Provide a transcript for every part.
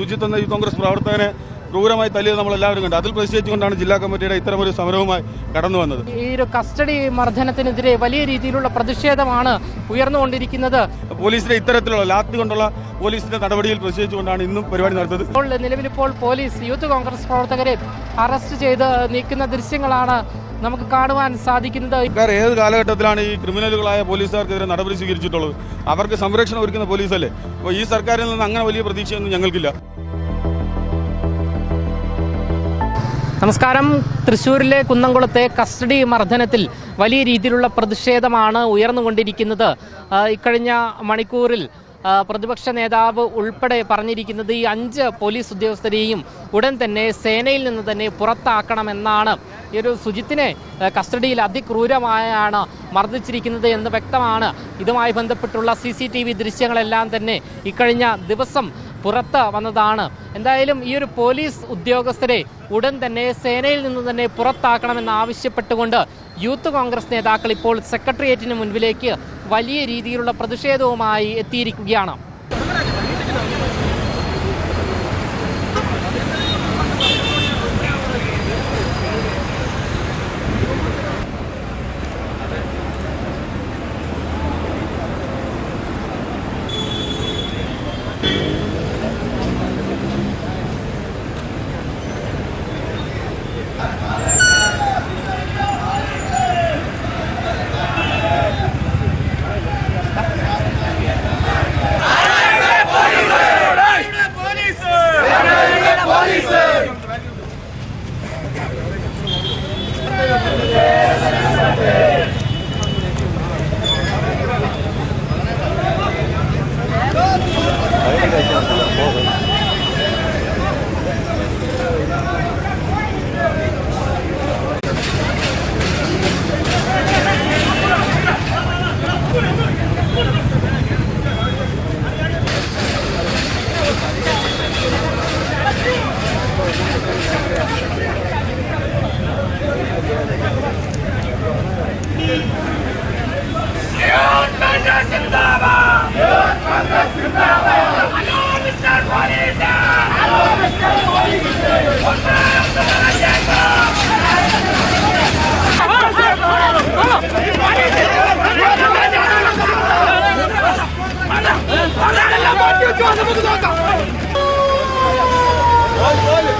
സുജിത്ത് എന്ന യൂത്ത് കോൺഗ്രസ് പ്രവർത്തകനെ ക്രൂരമായി തല്ലിയത് നമ്മൾ എല്ലാവരും കണ്ടു. അതിൽ പ്രതിഷേധിച്ചുകൊണ്ടാണ് ജില്ലാ കമ്മിറ്റിയുടെ ഇത്തരമൊരു സമരവുമായി കടന്നു വന്നത്. ഈ ഒരു കസ്റ്റഡി മർദ്ദനത്തിനെതിരെ വലിയ രീതിയിലുള്ള പ്രതിഷേധമാണ് ഉയർന്നുകൊണ്ടിരിക്കുന്നത്. പോലീസിന്റെ ഇത്തരത്തിലുള്ള ലാത്തി കൊണ്ടുള്ള പോലീസിന്റെ നടപടിയിൽ പ്രതിഷേധിച്ചുകൊണ്ടാണ് ഇന്നും പരിപാടി നടത്തുന്നത്. ഇപ്പോൾ നിലവിലിപ്പോൾ പോലീസ് യൂത്ത് കോൺഗ്രസ് പ്രവർത്തകരെ അറസ്റ്റ് ചെയ്ത് നീക്കുന്ന ദൃശ്യങ്ങളാണ് നമുക്ക് കാണുവാൻ സാധിക്കുന്നത് ഏത് കാലഘട്ടത്തിലാണ് ഈ ക്രിമിനലുകളായ പോലീസുകാർക്കെതിരെ നടപടി സ്വീകരിച്ചിട്ടുള്ളത്? അവർക്ക് സംരക്ഷണം ഒരുക്കുന്ന പോലീസല്ലേ? അപ്പോൾ ഈ സർക്കാരിൽ നിന്ന് അങ്ങനെ വലിയ പ്രതീക്ഷയൊന്നും ഞങ്ങൾക്കില്ല. നമസ്കാരം. തൃശ്ശൂരിലെ കുന്നംകുളത്തെ കസ്റ്റഡി മർദ്ദനത്തിൽ വലിയ രീതിയിലുള്ള പ്രതിഷേധമാണ് ഉയർന്നുകൊണ്ടിരിക്കുന്നത്. ഇക്കഴിഞ്ഞ മണിക്കൂറിൽ പ്രതിപക്ഷ നേതാവ് ഉൾപ്പെടെ പറഞ്ഞിരിക്കുന്നത് ഈ അഞ്ച് പോലീസ് ഉദ്യോഗസ്ഥരെയും ഉടൻ തന്നെ സേനയിൽ നിന്ന് തന്നെ പുറത്താക്കണമെന്നാണ്. ഈ ഒരു സുജിത്തിനെ കസ്റ്റഡിയിൽ അതിക്രൂരമായാണ് മർദ്ദിച്ചിരിക്കുന്നത് എന്ന് വ്യക്തമാണ്. ഇതുമായി ബന്ധപ്പെട്ടുള്ള സി ദൃശ്യങ്ങളെല്ലാം തന്നെ ഇക്കഴിഞ്ഞ ദിവസം പുറത്ത് വന്നതാണ്. എന്തായാലും ഈ ഒരു പോലീസ് ഉദ്യോഗസ്ഥരെ ഉടൻ തന്നെ സേനയിൽ നിന്ന് തന്നെ പുറത്താക്കണമെന്ന് ആവശ്യപ്പെട്ടുകൊണ്ട് യൂത്ത് കോൺഗ്രസ് നേതാക്കൾ ഇപ്പോൾ സെക്രട്ടേറിയറ്റിന് മുൻപിലേക്ക് വലിയ രീതിയിലുള്ള പ്രതിഷേധവുമായി എത്തിയിരിക്കുകയാണ്. Olha, olha!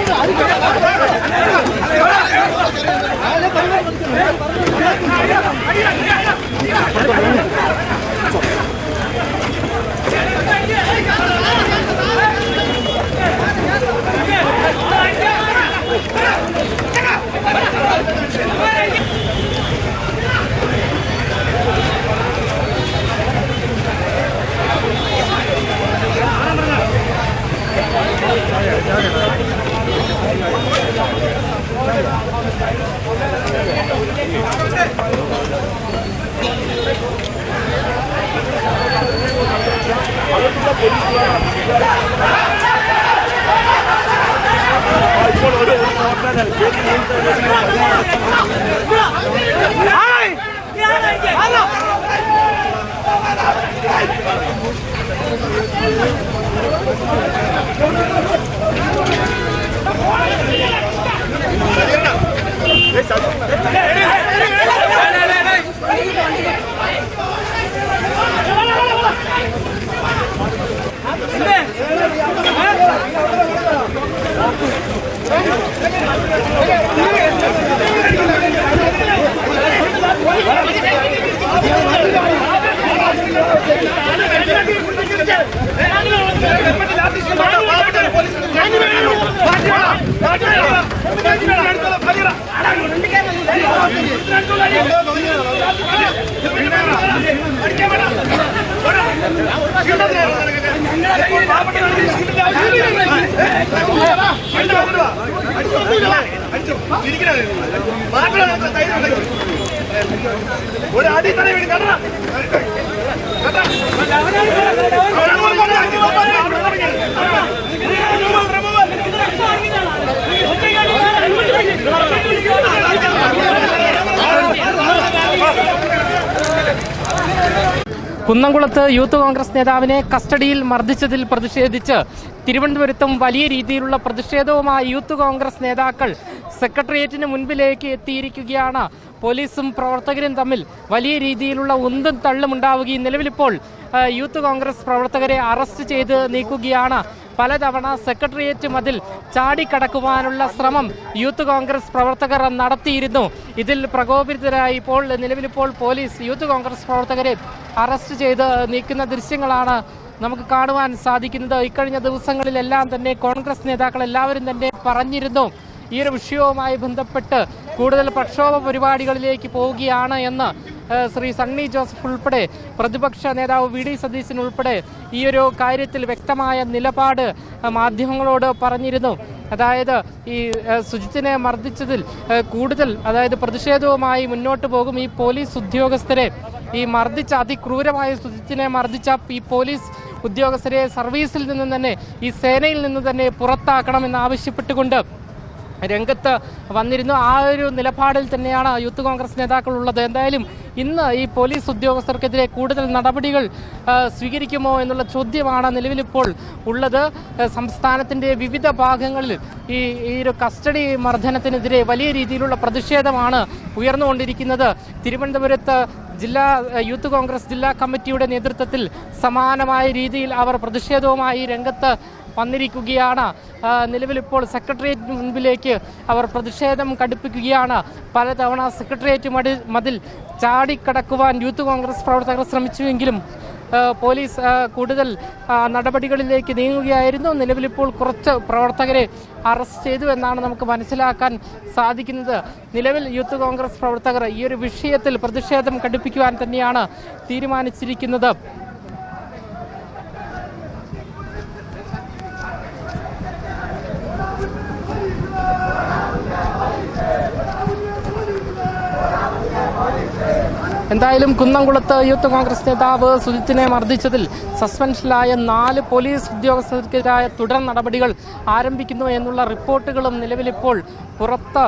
al കുന്നംകുളത്ത് യൂത്ത് കോൺഗ്രസ് നേതാവിനെ കസ്റ്റഡിയിൽ മർദ്ദിച്ചതിൽ പ്രതിഷേധിച്ച് തിരുവനന്തപുരത്തും വലിയ രീതിയിലുള്ള പ്രതിഷേധവുമായി യൂത്ത് കോൺഗ്രസ് നേതാക്കൾ സെക്രട്ടേറിയറ്റിന് മുൻപിലേക്ക് എത്തിയിരിക്കുകയാണ്. പോലീസും പ്രവർത്തകരും തമ്മിൽ വലിയ രീതിയിലുള്ള ഉന്തും തള്ളും ഉണ്ടാവുകയും നിലവിലിപ്പോൾ യൂത്ത് കോൺഗ്രസ് പ്രവർത്തകരെ അറസ്റ്റ് ചെയ്ത് നീക്കുകയാണ്. പലതവണ സെക്രട്ടേറിയറ്റ് മതിൽ ചാടിക്കടക്കുവാനുള്ള ശ്രമം യൂത്ത് കോൺഗ്രസ് പ്രവർത്തകർ നടത്തിയിരുന്നു. ഇതിൽ പ്രകോപിതരായി ഇപ്പോൾ നിലവിലിപ്പോൾ പോലീസ് യൂത്ത് കോൺഗ്രസ് പ്രവർത്തകരെ അറസ്റ്റ് ചെയ്ത് നീക്കുന്ന ദൃശ്യങ്ങളാണ് നമുക്ക് കാണുവാൻ സാധിക്കുന്നത് ഇക്കഴിഞ്ഞ ദിവസങ്ങളിലെല്ലാം തന്നെ കോൺഗ്രസ് നേതാക്കൾ എല്ലാവരും തന്നെ പറഞ്ഞിരുന്നു. ഈ ഒരു വിഷയവുമായി ബന്ധപ്പെട്ട് കൂടുതൽ പ്രക്ഷോഭ പരിപാടികളിലേക്ക് പോവുകയാണ് എന്ന് ശ്രീ സണ്ണി ജോസഫ് ഉൾപ്പെടെ പ്രതിപക്ഷ നേതാവ് വി ഡി സതീശൻ ഉൾപ്പെടെ ഈ ഒരു കാര്യത്തിൽ വ്യക്തമായ നിലപാട് മാധ്യമങ്ങളോട് പറഞ്ഞിരുന്നു. അതായത് ഈ സുജിത്തിനെ മർദ്ദിച്ചതിൽ കൂടുതൽ അതായത് പ്രതിഷേധവുമായി മുന്നോട്ട് പോകും ഈ പോലീസ് ഉദ്യോഗസ്ഥരെ. ഈ മർദ്ദിച്ച അതിക്രൂരമായ സുജിത്തിനെ മർദ്ദിച്ച ഈ പോലീസ് ഉദ്യോഗസ്ഥരെ സർവീസിൽ നിന്നും തന്നെ ഈ സേനയിൽ നിന്ന് തന്നെ പുറത്താക്കണമെന്ന് ആവശ്യപ്പെട്ടുകൊണ്ട് രംഗത്ത് വന്നിരുന്നു. ആ ഒരു നിലപാടിൽ തന്നെയാണ് യൂത്ത് കോൺഗ്രസ് നേതാക്കൾ ഉള്ളത്. എന്തായാലും ഇന്ന് ഈ പോലീസ് ഉദ്യോഗസ്ഥർക്കെതിരെ കൂടുതൽ നടപടികൾ സ്വീകരിക്കുമോ എന്നുള്ള ചോദ്യമാണ് നിലവിലിപ്പോൾ ഉള്ളത്. സംസ്ഥാനത്തിന്റെ വിവിധ ഭാഗങ്ങളിൽ ഈ ഈ ഒരു കസ്റ്റഡി മർദ്ദനത്തിനെതിരെ വലിയ രീതിയിലുള്ള പ്രതിഷേധമാണ് ഉയർന്നുകൊണ്ടിരിക്കുന്നത്. തിരുവനന്തപുരത്ത് ജില്ലാ യൂത്ത് കോൺഗ്രസ് ജില്ലാ കമ്മിറ്റിയുടെ നേതൃത്വത്തിൽ സമാനമായ രീതിയിൽ അവർ പ്രതിഷേധവുമായി രംഗത്ത് വന്നിരിക്കുകയാണ്. നിലവിലിപ്പോൾ സെക്രട്ടേറിയറ്റിന് മുൻപിലേക്ക് അവർ പ്രതിഷേധം കടുപ്പിക്കുകയാണ്. പലതവണ സെക്രട്ടേറിയറ്റ് മടി മതിൽ ചാടിക്കടക്കുവാൻ യൂത്ത് കോൺഗ്രസ് പ്രവർത്തകർ ശ്രമിച്ചുവെങ്കിലും പോലീസ് കൂടുതൽ നടപടികളിലേക്ക് നീങ്ങുകയായിരുന്നു. നിലവിലിപ്പോൾ കുറച്ച് പ്രവർത്തകരെ അറസ്റ്റ് ചെയ്തു എന്നാണ് നമുക്ക് മനസ്സിലാക്കാൻ സാധിക്കുന്നത്. നിലവിൽ യൂത്ത് കോൺഗ്രസ് പ്രവർത്തകർ ഈ ഒരു വിഷയത്തിൽ പ്രതിഷേധം കടുപ്പിക്കുവാൻ തന്നെയാണ് തീരുമാനിച്ചിരിക്കുന്നത്. എന്തായാലും കുന്നംകുളത്ത് യൂത്ത് കോൺഗ്രസ് നേതാവ് സുജിത്തിനെ മർദ്ദിച്ചതിൽ സസ്പെൻഷനിലായ നാല് പോലീസ് ഉദ്യോഗസ്ഥർക്കെതിരായ തുടർ നടപടികൾ ആരംഭിക്കുന്നു എന്നുള്ള റിപ്പോർട്ടുകളും നിലവിലിപ്പോൾ പുറത്ത്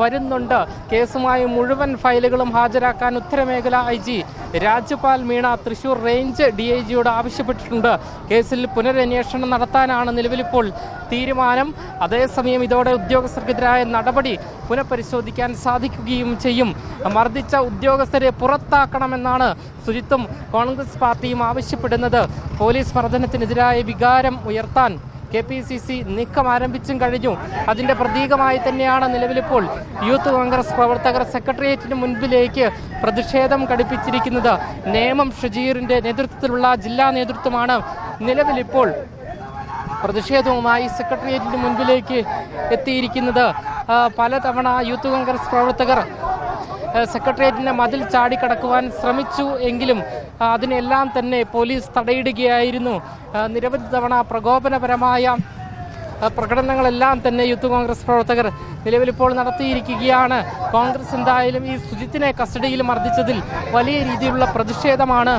വരുന്നുണ്ട്. കേസുമായി മുഴുവൻ ഫയലുകളും ഹാജരാക്കാൻ ഉത്തരമേഖല I G Rajyapal Meena Thrissur range D I ജിയോട് ആവശ്യപ്പെട്ടിട്ടുണ്ട്. കേസിൽ പുനരന്വേഷണം നടത്താനാണ് നിലവിലിപ്പോൾ തീരുമാനം. അതേസമയം ഇതോടെ ഉദ്യോഗസ്ഥർക്കെതിരായ നടപടി പുനഃപരിശോധിക്കാൻ സാധിക്കുകയും ചെയ്യും. മർദ്ദിച്ച ഉദ്യോഗസ്ഥരെ പുറത്താക്കണമെന്നാണ് ശുചിത്വം കോൺഗ്രസ് പാർട്ടിയും ആവശ്യപ്പെടുന്നത്. പോലീസ് മർദ്ദനത്തിനെതിരായ വികാരം ഉയർത്താൻ കെ പി സി സി നീക്കം ആരംഭിച്ചും കഴിഞ്ഞു. അതിന്റെ പ്രതീകമായി തന്നെയാണ് നിലവിലിപ്പോൾ യൂത്ത് കോൺഗ്രസ് പ്രവർത്തകർ സെക്രട്ടേറിയറ്റിന് മുൻപിലേക്ക് പ്രതിഷേധം ഘടിപ്പിച്ചിരിക്കുന്നത്. നേമം ഷജീറിന്റെ നേതൃത്വത്തിലുള്ള ജില്ലാ നേതൃത്വമാണ് നിലവിലിപ്പോൾ പ്രതിഷേധവുമായി സെക്രട്ടേറിയറ്റിന് മുൻപിലേക്ക് എത്തിയിരിക്കുന്നത്. പലതവണ യൂത്ത് കോൺഗ്രസ് പ്രവർത്തകർ ആ, സെക്രട്ടേറിയറ്റിന്റെ മതിൽ ചാടിക്കടക്കുവാൻ ശ്രമിച്ചു എങ്കിലും അതിനെല്ലാം തന്നെ പോലീസ് തടയിടുകയായിരുന്നു. നിരവധി തവണ പ്രകോപനപരമായ പ്രകടനങ്ങളെല്ലാം തന്നെ യൂത്ത് കോൺഗ്രസ് പ്രവർത്തകർ നിലവിലിപ്പോൾ നടത്തിയിരിക്കുകയാണ്. കോൺഗ്രസ് എന്തായാലും ഈ സുജിത്തിനെ കസ്റ്റഡിയിൽ മർദ്ദിച്ചതിൽ വലിയ രീതിയിലുള്ള പ്രതിഷേധമാണ്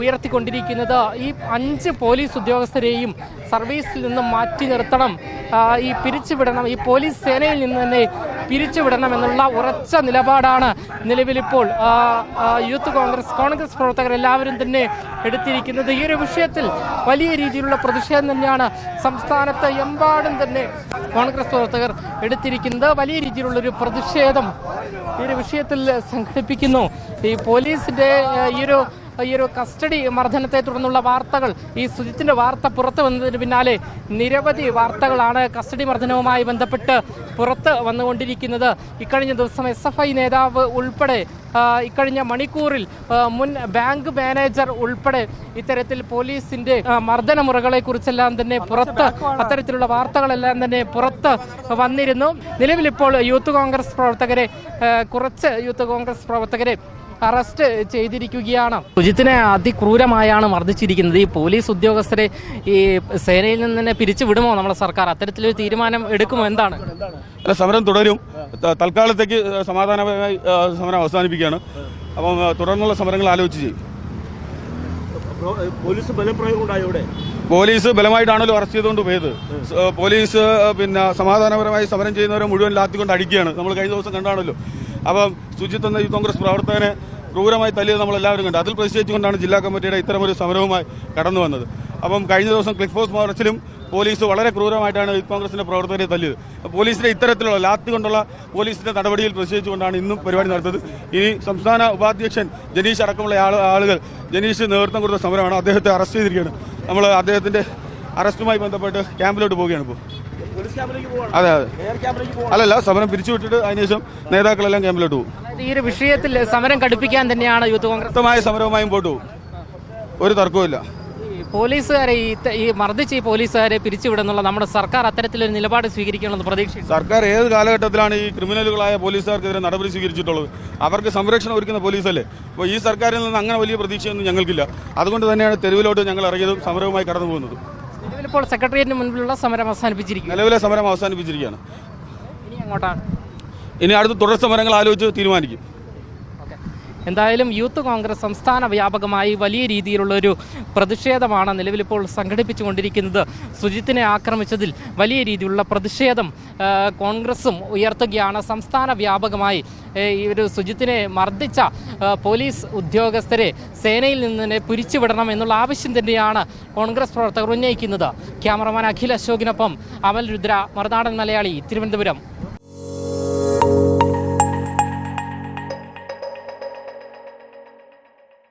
ഉയർത്തിക്കൊണ്ടിരിക്കുന്നത്. ഈ അഞ്ച് പോലീസ് ഉദ്യോഗസ്ഥരെയും സർവീസിൽ നിന്നും മാറ്റി നിർത്തണം. ഈ പിരിച്ചുവിടണം. ഈ പോലീസ് സേനയിൽ നിന്ന് തന്നെ പിരിച്ചുവിടണം എന്നുള്ള ഉറച്ച നിലപാടാണ് നിലവിലിപ്പോൾ യൂത്ത് കോൺഗ്രസ് കോൺഗ്രസ് പ്രവർത്തകർ എല്ലാവരും തന്നെ എടുത്തിരിക്കുന്നത്. ഈ ഒരു വിഷയത്തിൽ വലിയ രീതിയിലുള്ള പ്രതിഷേധം തന്നെയാണ് സംസ്ഥാനത്ത് എമ്പാടും തന്നെ കോൺഗ്രസ് പ്രവർത്തകർ എടുത്തിരിക്കുന്നത്. വലിയ രീതിയിലുള്ളൊരു പ്രതിഷേധം ഈ ഒരു വിഷയത്തിൽ സംഘടിപ്പിക്കുന്നു. ഈ പോലീസിന്റെ ഈ ഒരു ഈ ഒരു കസ്റ്റഡി മർദ്ദനത്തെ തുടർന്നുള്ള വാർത്തകൾ ഈ സുജിത്തിന്റെ വാർത്ത പുറത്തു വന്നതിന് പിന്നാലെ നിരവധി വാർത്തകളാണ് കസ്റ്റഡി മർദ്ദനവുമായി ബന്ധപ്പെട്ട് പുറത്ത് വന്നുകൊണ്ടിരിക്കുന്നത്. ഇക്കഴിഞ്ഞ ദിവസം എസ് എഫ് ഐ നേതാവ് ഉൾപ്പെടെ ഇക്കഴിഞ്ഞ മണിക്കൂറിൽ മുൻ ബാങ്ക് മാനേജർ ഉൾപ്പെടെ ഇത്തരത്തിൽ പോലീസിന്റെ ആ, മർദ്ദന മുറകളെ കുറിച്ചെല്ലാം തന്നെ പുറത്ത് അത്തരത്തിലുള്ള വാർത്തകളെല്ലാം തന്നെ പുറത്ത് വന്നിരുന്നു. നിലവിൽ ഇപ്പോൾ യൂത്ത് കോൺഗ്രസ് പ്രവർത്തകരെ കുറച്ച് യൂത്ത് കോൺഗ്രസ് പ്രവർത്തകരെ അറസ്റ്റ് ചെയ്തിരിക്കുകയാണ്. സുജിത്തിനെ അതിക്രൂരമായാണ് മർദ്ദിച്ചിരിക്കുന്നത്. ഈ പോലീസ് ഉദ്യോഗസ്ഥരെ ഈ സേനയിൽ നിന്ന് തന്നെ പിരിച്ചുവിടുമോ നമ്മുടെ സർക്കാർ? അത്തരത്തിലൊരു തീരുമാനം എടുക്കുമോ? എന്താണ്? അല്ല സമരം തുടരും. തൽക്കാലത്തേക്ക് സമാധാനപരമായി സമരം അവസാനിപ്പിക്കുകയാണ്. അപ്പം തുടർന്നുള്ള സമരങ്ങൾ ആലോചിച്ച് ചെയ്യും. പോലീസ് ഇവിടെ പോലീസ് ബലമായിട്ടാണല്ലോ അറസ്റ്റ് ചെയ്തുകൊണ്ട് പോയത്. പോലീസ് പിന്നെ സമാധാനപരമായി സമരം ചെയ്യുന്നവരെ മുഴുവൻ ലാത്തിക്കൊണ്ട് അടിക്കുകയാണ്. നമ്മൾ കഴിഞ്ഞ ദിവസം കണ്ടാണല്ലോ. അപ്പം സുജിത്ത് എന്ന കോൺഗ്രസ് പ്രവർത്തകനെ ക്രൂരമായി തല്ലിയത് നമ്മളെല്ലാവരും കണ്ടു. അതിൽ പ്രതിഷേധിച്ചുകൊണ്ടാണ് ജില്ലാ കമ്മിറ്റിയുടെ ഇത്തരമൊരു സമരവുമായി കടന്നു വന്നത്. അപ്പം കഴിഞ്ഞ ദിവസം ക്ലിഫ് ഫോഴ്സ് മാർച്ചിലും പോലീസ് വളരെ ക്രൂരമായിട്ടാണ് യൂത്ത് കോൺഗ്രസിന്റെ പ്രവർത്തകരെ തല്ലിയത്. പോലീസിന്റെ ഇത്തരത്തിലുള്ള ലാത്തി കൊണ്ടുള്ള പോലീസിന്റെ നടപടിയിൽ പ്രതിഷേധിച്ചുകൊണ്ടാണ് ഇന്നും പരിപാടി നടത്തുന്നത്. ഇനി സംസ്ഥാന ഉപാധ്യക്ഷൻ ജനീഷ് അടക്കമുള്ള ആൾ ആളുകൾ ജനീഷ് നേതൃത്വം കൊടുത്ത സമരമാണ്. അദ്ദേഹത്തെ അറസ്റ്റ് ചെയ്തിരിക്കുകയാണ്. നമ്മൾ അദ്ദേഹത്തിന്റെ അറസ്റ്റുമായി ബന്ധപ്പെട്ട് ക്യാമ്പിലോട്ട് പോവുകയാണ് ഇപ്പോൾ അതെ അതെ. അല്ലല്ല സമരം പിരിച്ചുവിട്ടിട്ട് അതിനുശേഷം നേതാക്കളെല്ലാം ക്യാമ്പിലോട്ട് പോകും അതായത് ഈ ഒരു വിഷയത്തിൽ സമരം കടുപ്പിക്കാൻ തന്നെയാണ് യൂത്ത് കോൺഗ്രസ്. ശക്തമായ സമരവുമായി പോട്ടു. പോകും ഒരു തർക്കവുമില്ല ഈ പോലീസുകാരെ ഈ ഈ മർദ്ദിച്ച് ഈ പോലീസുകാരെ പിരിച്ചുവിടുന്നുള്ള നമ്മുടെ സർക്കാർ അത്തരത്തിലൊരു നിലപാട് സ്വീകരിക്കണമെന്ന് പ്രതീക്ഷിച്ചു സർക്കാർ ഏത് കാലഘട്ടത്തിലാണ് ഈ ക്രിമിനലുകളായ പോലീസുകാർക്കെതിരെ നടപടി സ്വീകരിച്ചിട്ടുള്ളത്? അവർക്ക് സംരക്ഷണം ഒരുക്കുന്ന പോലീസല്ലേ? അപ്പോൾ ഈ സർക്കാരിൽ നിന്ന് അങ്ങനെ വലിയ പ്രതീക്ഷയൊന്നും ഞങ്ങൾക്കില്ല. അതുകൊണ്ട് തന്നെയാണ് തെരുവിലോട്ട് ഞങ്ങൾ ഇറങ്ങിയതും സമരവുമായി കടന്നു പോകുന്നത് നിലവിലിപ്പോൾ സെക്രട്ടേറിയറ്റിന് മുൻപിലുള്ള സമരം അവസാനിപ്പിച്ചിരിക്കുന്നു. നിലവിലെ സമരം അവസാനിപ്പിച്ചിരിക്കുകയാണ്. ഇനി അങ്ങോട്ടാണ് ഇനി അടുത്ത തുടർ സമരങ്ങൾ ആലോചിച്ച് തീരുമാനിക്കും. എന്തായാലും യൂത്ത് കോൺഗ്രസ് സംസ്ഥാന വ്യാപകമായി വലിയ രീതിയിലുള്ളൊരു പ്രതിഷേധമാണ് നിലവിലിപ്പോൾ സംഘടിപ്പിച്ചുകൊണ്ടിരിക്കുന്നത്. സുജിത്തിനെ ആക്രമിച്ചതിൽ വലിയ രീതിയിലുള്ള പ്രതിഷേധം കോൺഗ്രസും ഉയർത്തുകയാണ്. സംസ്ഥാന വ്യാപകമായി ഈ ഒരു സുജിത്തിനെ മർദ്ദിച്ച പോലീസ് ഉദ്യോഗസ്ഥരെ സേനയിൽ നിന്ന് തന്നെ പിരിച്ചുവിടണം എന്നുള്ള ആവശ്യം തന്നെയാണ് കോൺഗ്രസ് പ്രവർത്തകർ ഉന്നയിക്കുന്നത്. ക്യാമറമാൻ അഖിൽ അശോകിനൊപ്പം അമൽ രുദ്ര മറുനാടൻ മലയാളി തിരുവനന്തപുരം.